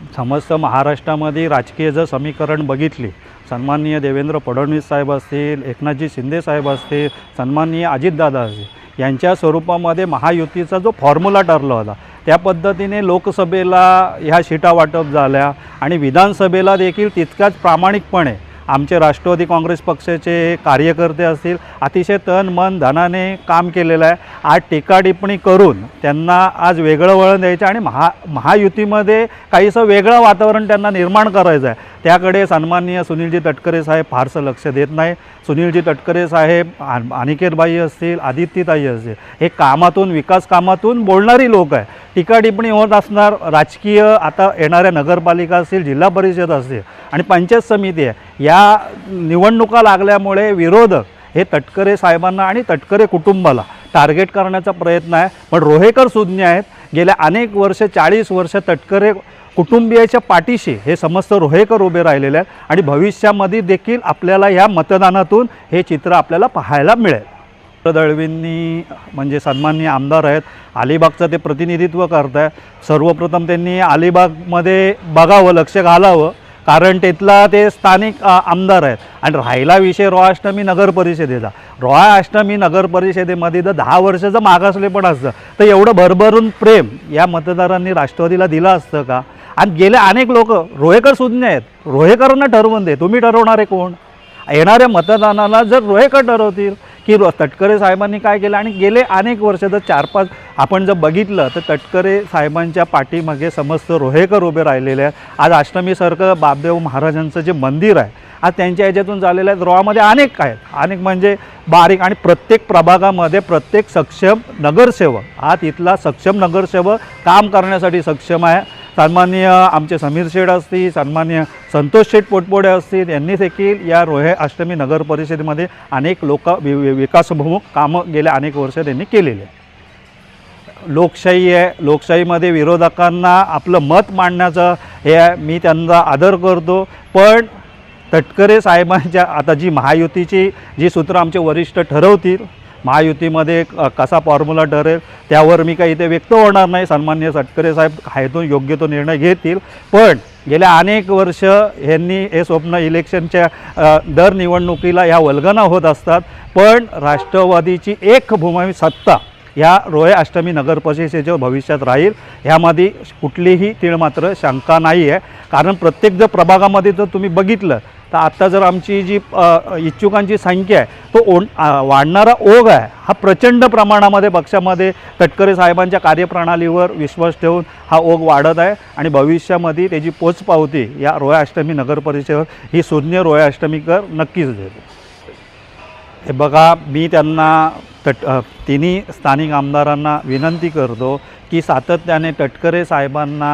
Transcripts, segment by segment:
समस्त महाराष्ट्रामध्ये राजकीय जर समीकरण बघितली सन्माननीय देवेंद्र फडणवीस साहेब असतील एकनाथजी शिंदे साहेब असतील सन्माननीय अजितदादा असतील यांच्या स्वरूपामध्ये महायुतीचा जो फॉर्म्युला ठरला होता त्या पद्धतीने लोकसभेला ह्या शिटा वाटप झाल्या आणि विधानसभेला देखील तितकाच प्रामाणिकपणे आमचे राष्ट्रवादी काँग्रेस पक्षाचे कार्यकर्ते असतील अतिशय तन मन धनाने काम केलेलं आहे. आज टीका टिप्पणी करून त्यांना आज वेगळं वळण द्यायचं आणि महा महायुतीमध्ये काहीसं वेगळं वातावरण त्यांना निर्माण करायचं आहे. त्याकडे सन्माननीय सुनीलजी तटकरे साहेब फारसं लक्ष देत नाही. सुनीलजी तटकरे साहेब अनिकेतबाई असतील आदित्यताई असतील हे कामातून विकास कामातून बोलणारी लोक आहे टीका टिप्पणी होत असणार राजकीय आता येणाऱ्या नगरपालिका असतील जिल्हा परिषद असतील आणि पंचायत समिती आहे. या निवडणुका लागल्यामुळे विरोधक हे तटकरे साहेबांना आणि तटकरे कुटुंबाला टार्गेट करण्याचा प्रयत्न आहे. पण रोहेकर सुज्ञ आहेत. गेल्या अनेक वर्ष चाळीस वर्ष तटकरे कुटुंबियाच्या पाठीशी हे समस्त रोहेकर उभे राहिलेले आहेत. आणि भविष्यामध्ये देखील आपल्याला ह्या मतदानातून हे चित्र आपल्याला पाहायला मिळेल. दळवींनी म्हणजे सन्माननीय आमदार आहेत. अलिबागचं ते प्रतिनिधित्व करत आहे सर्वप्रथम त्यांनी अलिबागमध्ये बघावं लक्ष घालावं. कारण तिथला ते स्थानिक आमदार आहेत. आणि राहिला विषय रोहाष्टमी नगर परिषदेचा. रोहाष्टमी नगर परिषदेमध्ये जर दहा वर्षाचं मागासले पण असतं. तर एवढं भरभरून प्रेम या मतदारांनी राष्ट्रवादीला दिलं असतं का? आणि गेले अनेक लोक रोहेकर सुज्ञ आहेत. रोहेकरांना ठरवून दे. तुम्ही ठरवणारे कोण? येणाऱ्या मतदानाला जर रोहेकर ठरवतील की तटकरे साहेबांनी काय केलं? आणि गेले अनेक वर्ष जर चार पाच आपण जर बघितलं तर तटकरे साहेबांच्या पाठीमागे समस्त रोहेकर उभे राहिलेले आहेत. आज अष्टमीसारखं बापदेव महाराजांचं जे मंदिर आहे आज त्यांच्या ह्याच्यातून झालेलं आहे रोहामध्ये अनेक आहेत. अनेक म्हणजे बारीक आणि प्रत्येक प्रभागामध्ये प्रत्येक सक्षम नगरसेवक. हा तिथला सक्षम नगरसेवक काम करण्यासाठी सक्षम आहे. सन्मान्य आमचे समीर शेठ असतील सन्मान्य संतोष शेठ पोटपोडे असतील यांनी देखील या रोहे अष्टमी नगर परिषदेमध्ये अनेक लोक वि विकासभिमुख कामं गेल्या अनेक वर्ष त्यांनी केलेली आहे लोकशाही आहे. लोकशाहीमध्ये विरोधकांना आपलं मत मांडण्याचं हे आहे. मी त्यांचा आदर करतो. पण तटकरे साहेबांच्या आता जी महायुतीची जी सूत्र आमचे वरिष्ठ ठरवतील महायुतीमध्ये क- कसा फॉर्म्युला ठरेल त्यावर मी काही इथे व्यक्त होणार नाही. सन्मान्य सटकरे साहेब आहे तो योग्य तो निर्णय घेतील. पण गेल्या अनेक वर्ष ह्यांनी हे स्वप्न इलेक्शनच्या दर निवडणुकीला ह्या वल्गना होत असतात. पण राष्ट्रवादीची एक भूमी सत्ता ह्या रोहे अष्टमी नगरपरिषदेच्या भविष्यात राहील ह्यामध्ये कुठलीही तीळ मात्र शंका नाही आहे कारण प्रत्येक जर प्रभागामध्ये जर तुम्ही बघितलं तर आत्ता जर आमची जी इच्छुकांची संख्या आहे तो ओढ वाढणारा ओघ आहे हा प्रचंड प्रमाणामध्ये पक्षामध्ये तटकरे साहेबांच्या कार्यप्रणालीवर विश्वास ठेवून हा ओघ वाढत आहे आणि भविष्यामध्ये त्याची पोचपावती या रोया अष्टमी नगर परिषदेवर ही शून्य रोया अष्टमीकर नक्कीच देतो. हे बघा मी त्यांना तट तिन्ही स्थानिक आमदारांना विनंती करतो की सातत्याने तटकरे साहेबांना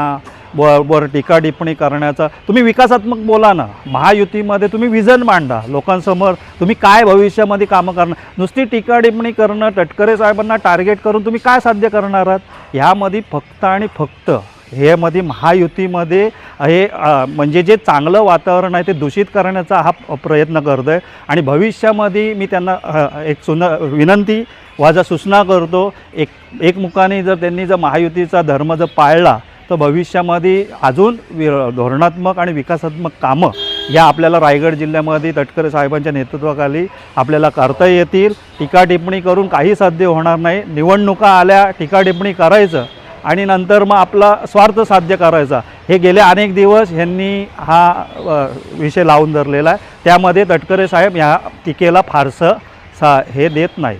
वर वर टीका टिप्पणी करण्याचा. तुम्ही विकासात्मक बोला ना. महायुतीमध्ये तुम्ही विजन मांडा. लोकांसमोर तुम्ही काय भविष्यामध्ये कामं करणार? नुसती टीका टिप्पणी करणं टटकरे साहेबांना टार्गेट करून तुम्ही काय साध्य करणार आहात? ह्यामध्ये फक्त आणि फक्त हेमध्ये महायुतीमध्ये हे म्हणजे जे चांगलं वातावरण आहे ते दूषित करण्याचा हा प्रयत्न करतो आहे आणि भविष्यामध्ये मी त्यांना एक सुन विनंती वाजा सूचना करतो. एक एकमुखाने जर त्यांनी जर महायुतीचा धर्म जर पाळला तर भविष्यामध्ये अजून वि धोरणात्मक आणि विकासात्मक कामं या आपल्याला रायगड जिल्ह्यामध्ये तटकरे साहेबांच्या नेतृत्वाखाली आपल्याला करता येतील. टीका टिप्पणी करून काही साध्य होणार नाही. निवडणुका आल्या टीका टिप्पणी करायचं आणि नंतर मग आपला स्वार्थ साध्य करायचा. हे गेले अनेक दिवस ह्यांनी हा विषय लावून धरलेला आहे. त्यामध्ये तटकरे साहेब ह्या टीकेला फारसं सा हे देत नाही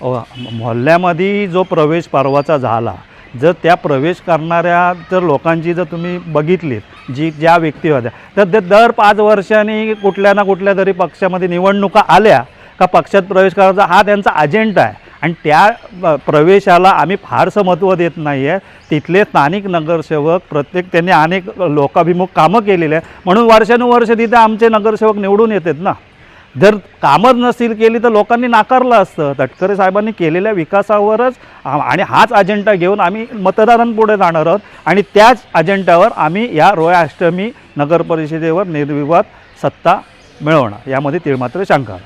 अ, मोहल्ल्यामध्ये जो प्रवेश पर्वाचा झाला जर त्या प्रवेश करणाऱ्या जर लोकांची जर तुम्ही बघितलीत जी ज्या व्यक्ती होत्या तर ते दर पाच वर्षांनी कुठल्या ना कुठल्या तरी पक्षामध्ये निवडणुका आल्या का पक्षात प्रवेश करायचा हा त्यांचा अजेंडा आहे. आणि त्या प्रवेशाला आम्ही फारसं महत्त्व देत नाही आहे तिथले स्थानिक नगरसेवक प्रत्येक त्यांनी अनेक लोकाभिमुख कामं केलेली आहे म्हणून वर्षानुवर्ष तिथे आमचे नगरसेवक निवडून येतात ना. जर कामच नसतील केली तर लोकांनी नाकारलं असतं. तटकरे साहेबांनी केलेल्या विकासावरच आणि हाच अजेंडा घेऊन आम्ही मतदारांपुढे जाणार आहोत. आणि त्याच अजेंड्यावर आम्ही या रोया अष्टमी नगर परिषदेवर निर्विवाद सत्ता मिळवणार. यामध्ये तिळमात्र शंका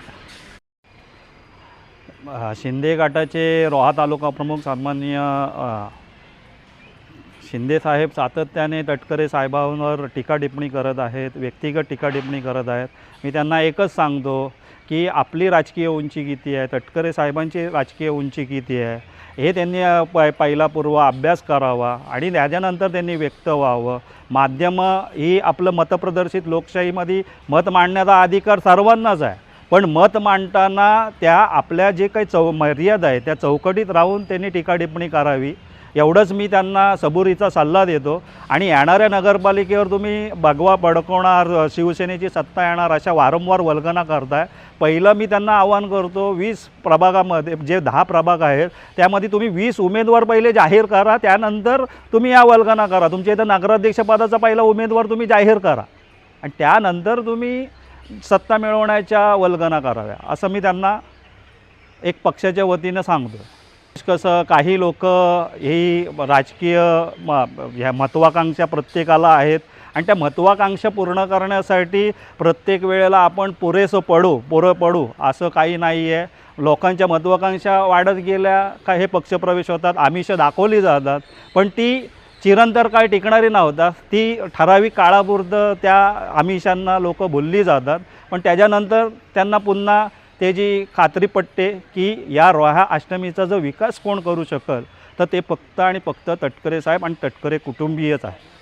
शिंदे गटाचे रोहा तालुका प्रमुख सन्माननीय शिंदेसाहेब सातत्याने तटकरे साहेबांवर टीका टिप्पणी करत आहेत व्यक्तिगत टीका टिप्पणी करत आहेत. मी त्यांना एकच सांगतो की आपली राजकीय उंची किती आहे तटकरे साहेबांची राजकीय उंची किती आहे हे त्यांनी प पहिला पूर्व अभ्यास करावा आणि त्याच्यानंतर त्यांनी व्यक्त व्हावं. माध्यमं ही आपलं मतप्रदर्शित लोकशाहीमध्ये मत मांडण्याचा अधिकार सर्वांनाच आहे. पण मत मांडताना त्या आपल्या जे काही चौ मर्यादा आहे त्या चौकटीत राहून त्यांनी टीका टिप्पणी करावी. एवढंच मी त्यांना सबुरीचा सल्ला देतो. आणि येणाऱ्या नगरपालिकेवर तुम्ही भगवा भडकवणार शिवसेनेची सत्ता येणार अशा वारंवार वल्गना करताय. पहिलं मी त्यांना आवाहन करतो वीस प्रभागामध्ये जे दहा प्रभाग आहेत त्यामध्ये तुम्ही वीस उमेदवार पहिले जाहीर करा त्यानंतर तुम्ही या वल्गना करा. तुमच्या इथं नगराध्यक्षपदाचा पहिला उमेदवार तुम्ही जाहीर करा. आणि त्यानंतर तुम्ही सत्ता मिळवण्याच्या वल्गना कराव्या असं मी त्यांना एक पक्षाच्या वतीनं सांगतो कसं काही लोक ही राजकीय म ह्या महत्त्वाकांक्षा प्रत्येकाला आहेत. आणि त्या महत्त्वाकांक्षा पूर्ण करण्यासाठी प्रत्येक वेळेला आपण पुरेसं पडू पुरं पडू असं काही नाही आहे लोकांच्या महत्त्वाकांक्षा वाढत गेल्या का हे पक्षप्रवेश होतात आमिष दाखवली जातात. पण ती चिरंतर काय टिकणारी नव्हतात ती ठराविक काळापुरतं त्या आमिषांना लोक भुलली जातात. पण त्याच्यानंतर त्यांना पुन्हा त्याची खात्री पटते की या रोहा अष्टमीचा जो विकास कोण करू शकल तर ते फक्त आणि फक्त तटकरे साहेब आणि तटकरे कुटुंबीयच आहे.